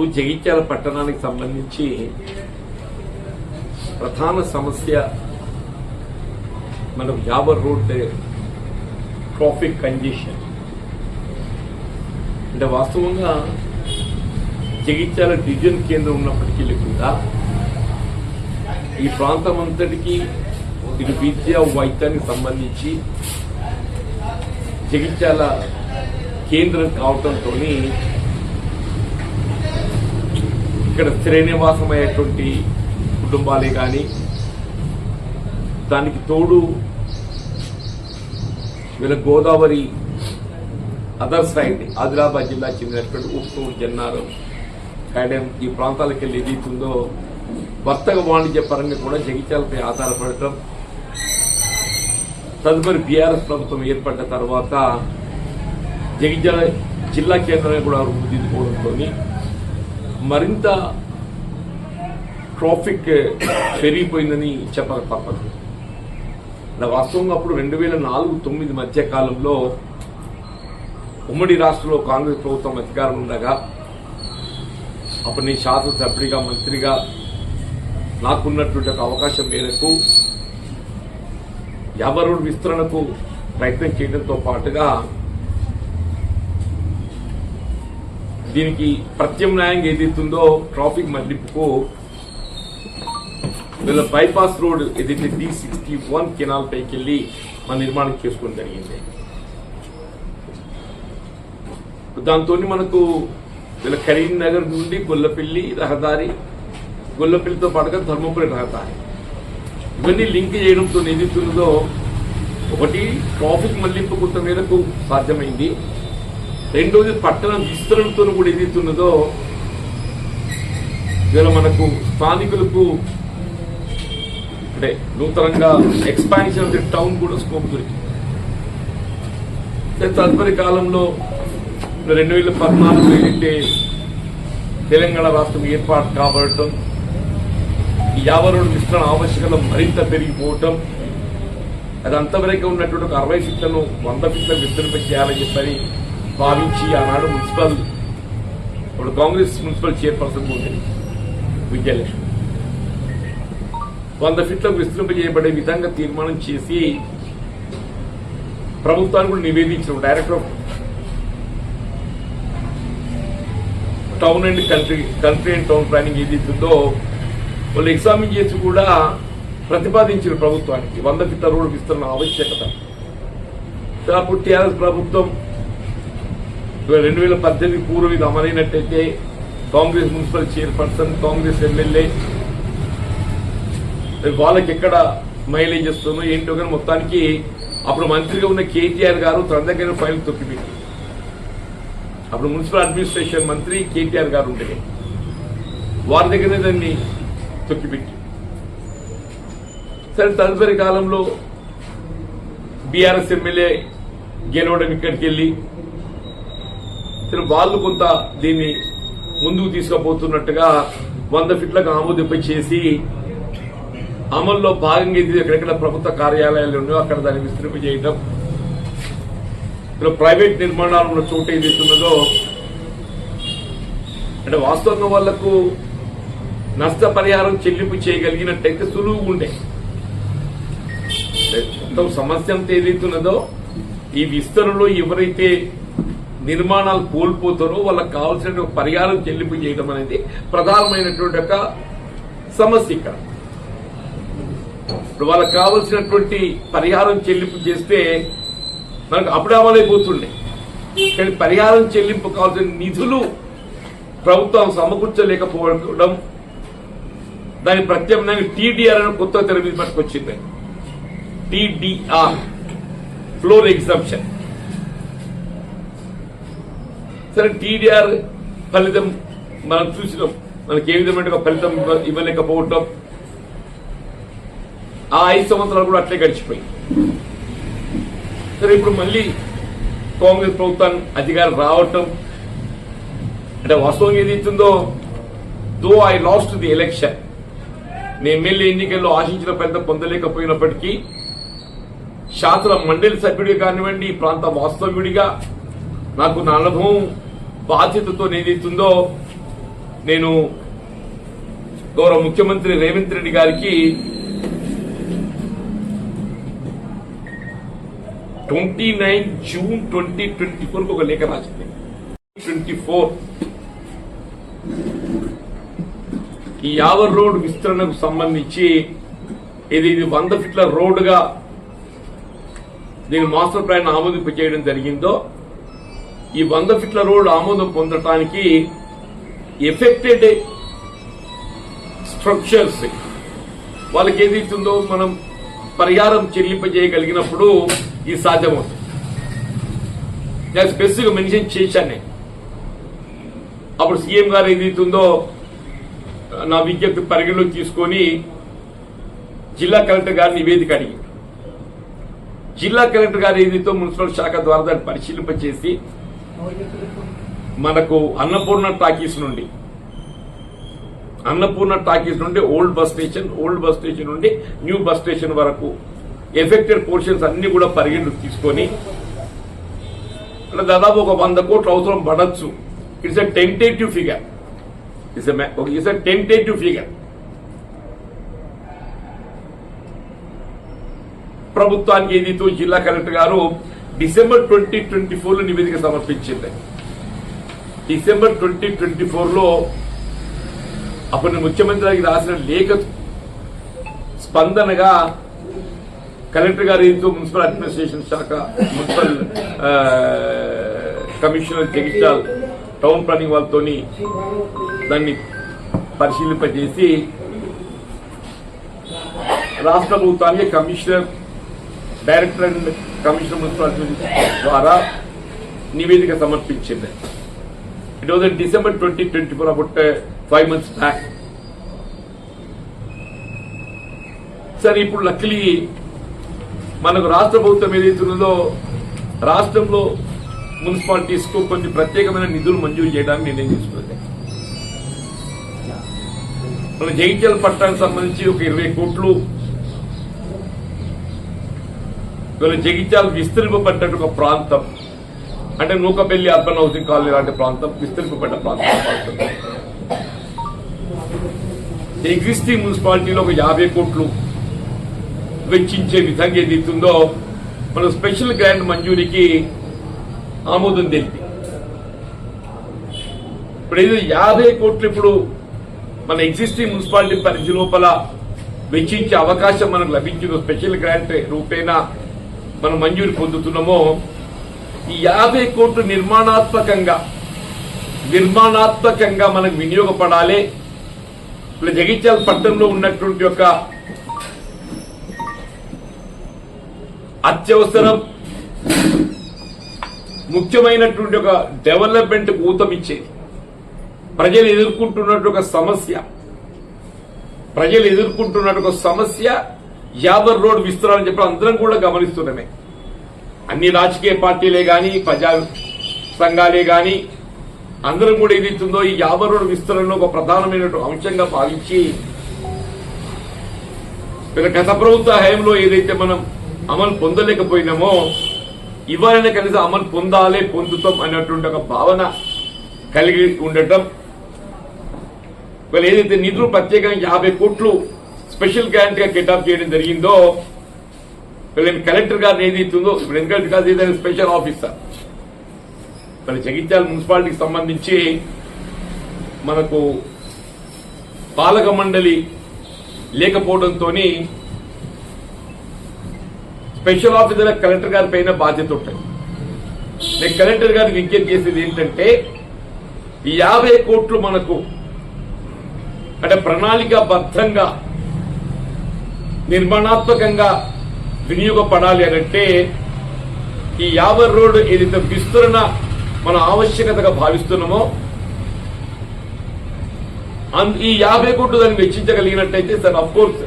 ఇప్పుడు జగిత్యాల పట్టణానికి సంబంధించి ప్రధాన సమస్య మనకు యాబర్ రోడ్ ట్రాఫిక్ కంజెషన్. అంటే వాస్తవంగా జగిత్యాల డివిజన్ కేంద్రం ఉన్నప్పటికీ కూడా ఈ ప్రాంతం అంతటికి ఇది విద్య వైద్యానికి సంబంధించి జగిత్యాల కేంద్రం కావటంతో ఇక్కడ స్థిర కుటుంబాలే కానీ దానికి తోడు వీళ్ళ గోదావరి అదర్ సైడ్ ఆదిలాబాద్ జిల్లా చెందినటువంటి ఉప్పూరు జన్నారం కాయడం ఈ ప్రాంతాలకు వెళ్ళి ఏదైతుందో వర్తక వాణిజ్య పరంగా కూడా జగిత్యాలపై ఆధారపడటం తదుపరి బీఆర్ఎస్ ప్రభుత్వం ఏర్పడ్డ తర్వాత జగిత్యాల జిల్లా కేంద్రాన్ని కూడా రూపుదిద్దుకోవడంతో మరింత ట్రాఫిక్ పెరిగిపోయిందని చెప్పక తప్పదు. వాస్తవంగా అప్పుడు రెండు వేల నాలుగు తొమ్మిది మధ్య కాలంలో ఉమ్మడి రాష్ట్రంలో కాంగ్రెస్ ప్రభుత్వం అధికారం ఉండగా అప్పుడు నేను శాసనసభ్యుడిగా మంత్రిగా నాకున్నటువంటి ఒక అవకాశం మేరకు యాభరోడ్ విస్తరణకు ప్రయత్నం చేయడంతో పాటుగా దీనికి ప్రత్యామ్నాయంగా ఏదైతుందో ట్రాఫిక్ మళ్ళింపుకు వీళ్ళ బైపాస్ రోడ్ ఏదైతే డి సిక్స్టీ వన్ కెనాల్ పైకి వెళ్ళి మన నిర్మాణం చేసుకోవడం జరిగింది. దాంతో మనకు వీళ్ళ కరీంనగర్ నుండి గొల్లపల్లి రహదారి గొల్లపల్లితో పాటుగా ధర్మపురి రహదారి. ఇవన్నీ లింక్ చేయడంతో ఏదైతున్నదో ఒకటి ట్రాఫిక్ మళ్ళింపు కొంత మేరకు సాధ్యమైంది. రెండోది పట్టణ విస్తరణతో కూడా ఏదైతున్నదో ఇవాళ మనకు స్థానికులకు అంటే నూతనంగా ఎక్స్పాన్షన్ ఆఫ్ ది టౌన్ కూడా స్కోప్ దొరికింది. తదుపరి కాలంలో రెండు వేల పద్నాలుగు ఏంటంటే తెలంగాణ రాష్ట్రం ఏర్పాటు కాబడటం ఈ యాభై రెండు విస్తరణ ఆవశ్యకత మరింత పెరిగిపోవటం అది అంతవరకు ఉన్నటువంటి ఒక అరవై ఫీట్లను వంద ఫీట్లకు విస్తరింప చేయాలని చెప్పని భావించి ఆనాడు మున్సిపల్ ఇప్పుడు కాంగ్రెస్ మున్సిపల్ చైర్పర్సన్ ఉంది విద్యాలక్ష్మి. వంద ఫీట్లకు విస్తృంపజేయబడే విధంగా తీర్మానం చేసి ప్రభుత్వానికి కూడా నివేదించడం director of town and country country and town planning ఏదైతుందో వాళ్ళు ఎగ్జామిన్ చేసి కూడా ప్రతిపాదించిన ప్రభుత్వానికి. వంద ఫీట్ల రోడ్డు విస్తరణ ఆవశ్యకత. సో అప్పుడు టీఆర్ఎస్ ప్రభుత్వం రెండు వేల పద్దెనిమిది పూర్వం ఇది అమలైనట్టయితే Congress municipal chairperson Congress MLA వాళ్ళకి ఎక్కడ మైలేజ్ ఇస్తుందో ఏంటో కానీ మొత్తానికి అప్పుడు మంత్రిగా ఉన్న కేటీఆర్ గారు తన దగ్గర ఫైల్ తొక్కిపెట్టి. అప్పుడు మున్సిపల్ అడ్మినిస్ట్రేషన్ మంత్రి కేటీఆర్ గారు ఉండే. వారి దగ్గరనే దాన్ని తొక్కిపెట్టి. సరే తదుపరి కాలంలో బీఆర్ఎస్ ఎమ్మెల్యే గెలవడం ఇక్కడికి వెళ్ళి వాళ్ళు కొంత దీన్ని ముందుకు తీసుకుపోతున్నట్టుగా వంద ఫీట్లకు ఆమోదింప చేసి అమల్లో భాగంగా ఇది ఎక్కడెక్కడ ప్రభుత్వ కార్యాలయాలు ఉన్నాయో అక్కడ దాన్ని విస్తరింప చేయటం. ఇలా ప్రైవేట్ నిర్మాణాలు ఉన్న చోట ఏదైతున్నదో అంటే వాస్తవంగా వాళ్ళకు నష్టపరిహారం చెల్లింపు చేయగలిగినట్టయితే సులువు ఉండే. మొత్తం సమస్య అంతా ఏదైతున్నదో ఈ విస్తరణలో ఎవరైతే నిర్మాణాలు కోల్పోతారో వాళ్ళకి కావాల్సిన పరిహారం చెల్లింపు చేయడం అనేది ప్రధానమైనటువంటి ఒక సమస్య ఇక్కడ. ఇప్పుడు వాళ్ళకి కావలసినటువంటి పరిహారం చెల్లింపు చేస్తే మనకు అప్పుడే అమలైపోతుండే. కానీ పరిహారం చెల్లింపు కావాల్సిన నిధులు ప్రభుత్వం సమకూర్చలేకపోవడం దాని ప్రత్యామ్నాయంగా టీడీఆర్ అని కొత్త తెర మీద పట్టుకొచ్చింది. టీడీఆర్ ఫ్లోర్ ఎగ్జామ్షన్ సరే టీడీఆర్ ఫలితం మనం చూసినాం. మనకి ఏ విధమైన ఫలితం ఇవ్వలేకపోవటం ఆ ఐదు సంవత్సరాలు కూడా అట్లే గడిచిపోయి సరే ఇప్పుడు మళ్ళీ కాంగ్రెస్ ప్రభుత్వం అధికారం రావటం అంటే వాస్తవం ఏదైతుందో though I lost the election. నేను ఎమ్మెల్యే ఎన్నికల్లో ఆశించిన పెద్ద పొందలేకపోయినప్పటికీ శాసన మండలి సభ్యుడిగా కానివ్వండి ఈ ప్రాంత వాస్తవ్యుడిగా నాకు నా అనుభవం బాధ్యతతో ఏదైతుందో నేను గౌరవ ముఖ్యమంత్రి రేవంత్ రెడ్డి గారికి twenty nine June twenty twenty four ఒక లేఖ రాసింది. Twenty four. ఈ యావర్ రోడ్ విస్తరణకు సంబంధించి ఇది ఇది వంద ఫీట్ల రోడ్డుగా దీని మాస్టర్ ప్లాన్ ఆమోదింప చేయడం జరిగిందో ఈ వంద ఫీట్ల రోడ్ ఆమోదం పొందటానికి ఎఫెక్టెడ్ స్ట్రక్చర్స్ వాళ్ళకి ఏదైతుందో మనం పరిహారం చెల్లింపజేయగలిగినప్పుడు ఇది సాధ్యమవుతుంది. నేను స్పెసిఫిక్ మెన్షన్ చేశాను నేను. అప్పుడు సీఎం గారు ఏదైతుందో నా విజ్ఞప్తి పరిగణలోకి తీసుకొని జిల్లా కలెక్టర్ గారి నివేదిక అడిగి జిల్లా కలెక్టర్ గారు ఏదైతే మున్సిపల్ శాఖ ద్వారా దాన్ని పరిశీలింపచేసి మనకు అన్నపూర్ణ టాకీస్ నుండి అన్నపూర్ణ టాకీస్ నుండి old bus station old bus station నుండి న్యూ బస్ స్టేషన్ వరకు ఎఫెక్టెడ్ పోర్షన్స్ అన్ని కూడా పరిగణలోకి తీసుకొని అంటే దాదాపు ఒక వంద కోట్లు అవసరం పడచ్చు. It's a tentative figure it's it's a tentative figure ప్రభుత్వానికి ఇది జిల్లా కలెక్టర్ గారు డిసెంబర్ ట్వంటీ ట్వంటీ ఫోర్లో నివేదిక సమర్పించింది. డిసెంబర్ ట్వంటీ ట్వంటీ ఫోర్లో అప్పుడు ముఖ్యమంత్రి రాసిన లేఖ స్పందనగా కలెక్టర్ గారితో మున్సిపల్ అడ్మినిస్ట్రేషన్ శాఖ municipal commissioner Jagtial town planning వాళ్ళతో దాన్ని పరిశీలింపజేసి రాష్ట్ర ప్రభుత్వానికి commissioner director and commission municipality ద్వారా నివేదిక సమర్పించింది. It was December twenty twenty four about five months back సరే ఇప్పుడు లక్లీ మనకు రాష్ట్ర ప్రభుత్వం ఏదైతుందో ఉన్నదో రాష్ట్రంలో మున్సిపాలిటీస్కు కొన్ని ప్రత్యేకమైన నిధులు మంజూరు చేయడానికి నిర్ణయం తీసుకుంది మన జగిత్యాల పట్టణానికి సంబంధించి ఒక ఇరవై కోట్లు ఇవాళ జగిత్యాల విస్తరింపబడ్డ ఒక ప్రాంతం. అంటే నూకపెల్లి అర్బన్ హౌసింగ్ కాలనీ లాంటి ప్రాంతం విస్తరింపబడ్డ ప్రాంతం. ఎగ్జిస్టింగ్ మున్సిపాలిటీలో ఒక యాభై కోట్లు వెచ్చించే విధంగా ఏదైతుందో మన స్పెషల్ గ్రాంట్ మంజూరికి ఆమోదం తెలిపి. ఇప్పుడు ఏదో యాభై కోట్లు ఇప్పుడు మన ఎగ్జిస్టింగ్ మున్సిపాలిటీ పరిధి లోపల వెచ్చించే అవకాశం మనకు లభించిందో స్పెషల్ గ్రాంట్ రూపేణా మనం మంజూరు పొందుతున్నామో ఈ యాభై కోట్లు నిర్మాణాత్మకంగా నిర్మాణాత్మకంగా మనకు వినియోగపడాలి. ఇప్పుడు జగిత్యాల పట్టణంలో ఉన్నటువంటి ఒక అత్యవసరం ముఖ్యమైనటువంటి ఒక డెవలప్మెంట్ ఊతమిచ్చేది. ప్రజలు ఎదుర్కొంటున్నట్టు ఒక సమస్య ప్రజలు ఎదుర్కొంటున్నట్టు ఒక సమస్య యాబర్ రోడ్ విస్తరాలని చెప్పి అందరం కూడా గమనిస్తున్నామే. అన్ని రాజకీయ పార్టీలే కానీ ప్రజా సంఘాలే కానీ అందరం కూడా ఏదైతుందో ఈ యాబర్ రోడ్ విస్తరణలో ఒక ప్రధానమైనటువంటి అంశంగా భావించి గత ప్రభుత్వ హయాంలో ఏదైతే మనం అమలు పొందలేకపోయినామో ఇవాళనే కనీసం అమలు పొందాలే పొందుతాం అన్నటువంటి ఒక భావన కలిగి ఉండటం. ఏదైతే నిధులు ప్రత్యేకంగా యాభై కోట్లు స్పెషల్ గ్రాంట్గా కిటాప్ చేయడం జరిగిందో వీళ్ళని కలెక్టర్ గారిని ఏదైతుందో ఇప్పుడు ఎందుకంటే కాదు ఏదైనా స్పెషల్ ఆఫీసర్ మరి జగిత్యాల మున్సిపాలిటీకి సంబంధించి మనకు పాలక మండలి లేకపోవడంతో స్పెషల్ ఆఫీసర్ కలెక్టర్ గారి పైన బాధ్యత ఉంటుంది. నేను కలెక్టర్ గారికి విజ్ఞప్తి చేసేది ఏంటంటే ఈ యాభై కోట్లు మనకు అంటే ప్రణాళికాబద్ధంగా నిర్మాణాత్మకంగా వినియోగపడాలి అనంటే ఈ యాభై రోడ్డు ఏదైతే విస్తరణ మన ఆవశ్యకతగా భావిస్తున్నామో అన్- ఈ యాభై కోట్లు దాన్ని వెచ్చించగలిగినట్టయితే సార్ అఫ్కోర్స్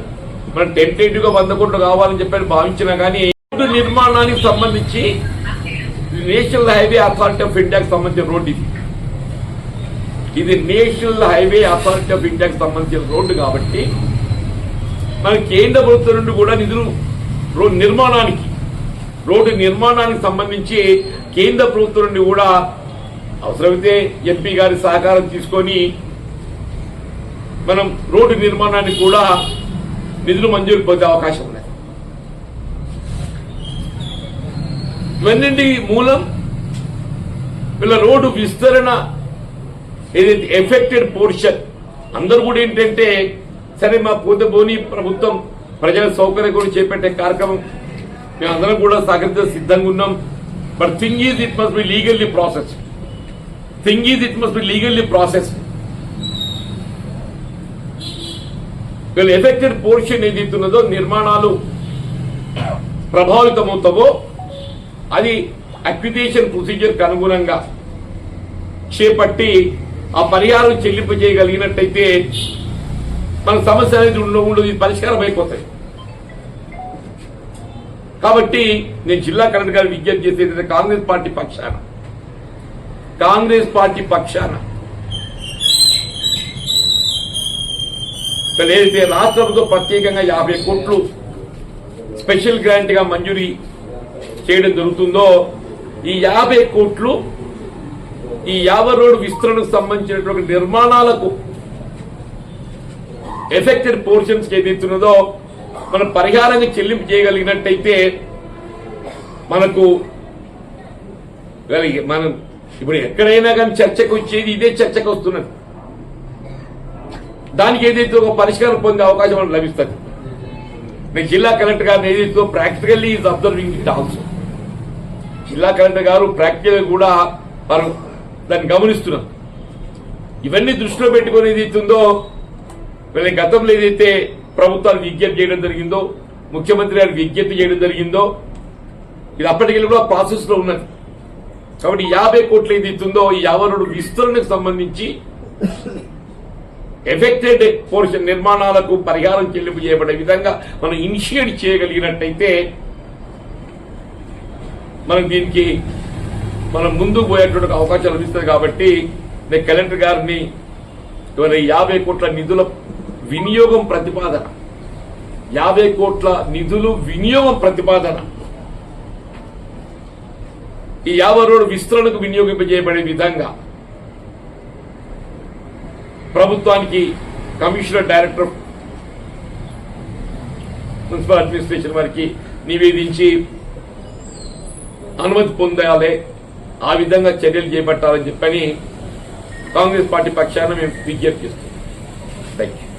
మనం టెంటేటివ్గా వంద కోట్లు కావాలని చెప్పని భావించినా కానీ రోడ్డు నిర్మాణానికి సంబంధించి నేషనల్ హైవే అథారిటీ ఆఫ్ ఇండియాకి సంబంధించిన రోడ్డు ఇది. ఇది నేషనల్ హైవే అథారిటీ ఆఫ్ ఇండియాకి సంబంధించిన రోడ్డు కాబట్టి మన కేంద్ర ప్రభుత్వం నుండి కూడా నిధులు రోడ్డు నిర్మాణానికి రోడ్డు నిర్మాణానికి సంబంధించి కేంద్ర ప్రభుత్వం నుండి కూడా అవసరమైతే ఎంపీ గారి సహకారం తీసుకొని మనం రోడ్డు నిర్మాణానికి కూడా నిధులు మంజూరు పొందే అవకాశం ఉన్నాయి ఇవన్నీ మూలం వీళ్ళ రోడ్డు విస్తరణ ఏదైతే ఎఫెక్టెడ్ పోర్షన్ అందరు కూడా ఏంటంటే సరే మా పోతబోని ప్రభుత్వం ప్రజల సౌకర్యం కూడా చేపట్టే కార్యక్రమం మేము అందరం కూడా సహకరించ సిద్ధంగా ఉన్నాం. But thing is it must be legally process thing is it must be legally process వీళ్ళు ఎఫెక్టెడ్ పోర్షన్ ఏదైతున్నదో నిర్మాణాలు ప్రభావితమవుతావో అది అక్విటేషన్ ప్రొసీజర్కి అనుగుణంగా చేపట్టి ఆ పరిహారం చెల్లింపు చేయగలిగినట్టయితే మన సమస్య అనేది ఉండదు ఇది పరిష్కారం అయిపోతాయి. కాబట్టి నేను జిల్లా కలెక్టర్ గారు విజ్ఞప్తి చేసేది కాంగ్రెస్ పార్టీ పక్షాన. కాంగ్రెస్ పార్టీ పక్షాన. ఏదైతే రాష్ట్ర ప్రభుత్వం ప్రత్యేకంగా యాభై కోట్లు స్పెషల్ గ్రాంట్గా మంజూరీ చేయడం జరుగుతుందో ఈ యాభై కోట్లు ఈ యాభై రోడ్డు విస్తరణకు సంబంధించినటువంటి నిర్మాణాలకు ఎఫెక్టెడ్ పోర్షన్స్ ఏదైతున్నదో మనం పరిహారంగా చెల్లింపు చేయగలిగినట్టయితే మనకు మనం ఇప్పుడు ఎక్కడైనా కానీ చర్చకు వచ్చేది ఇదే చర్చకు వస్తున్నది. దానికి ఏదైతే ఒక పరిష్కారం పొందే అవకాశం మనకు లభిస్తుంది. నేను జిల్లా కలెక్టర్ గారిని ఏదైతే practically is observing it also. జిల్లా కలెక్టర్ గారు ప్రాక్టికల్ కూడా మనం దాన్ని గమనిస్తున్నారు ఇవన్నీ దృష్టిలో పెట్టుకుని ఏదైతుందో వీళ్ళ గతంలో ఏదైతే ప్రభుత్వాలు విజ్ఞప్తి చేయడం జరిగిందో ముఖ్యమంత్రి గారు విజ్ఞప్తి చేయడం జరిగిందో ఇది అప్పటికెళ్ళి కూడా ప్రాసెస్లో ఉన్నది. కాబట్టి యాభై కోట్లు ఏదైతుందో ఈ యావరుడు విస్తరణకు సంబంధించి ఎఫెక్టెడ్ పోర్షన్ నిర్మాణాలకు పరిహారం చెల్లింపు చేయబడే విధంగా మనం ఇనిషియేట్ చేయగలిగినట్టయితే మనం దీనికి మనం ముందుకు పోయేటువంటి అవకాశం లభిస్తుంది కాబట్టి నేను కలెక్టర్ గారిని ఇవాళ యాభై కోట్ల నిధుల వినియోగం ప్రతిపాదన. యాభై కోట్ల నిధులు వినియోగం ప్రతిపాదన. ఈ యాభై రోడ్డు విస్తరణకు వినియోగింపజేయబడే విధంగా ప్రభుత్వానికి కమిషనర్ డైరెక్టర్ మున్సిపల్ అడ్మినిస్ట్రేషన్ వారికి నివేదించి అనుమతి పొందాలి ఆ విధంగా చర్యలు చేపట్టాలని చెప్పని కాంగ్రెస్ పార్టీ పక్షాన మేము విజ్ఞప్తి చేస్తున్నాం. Thank you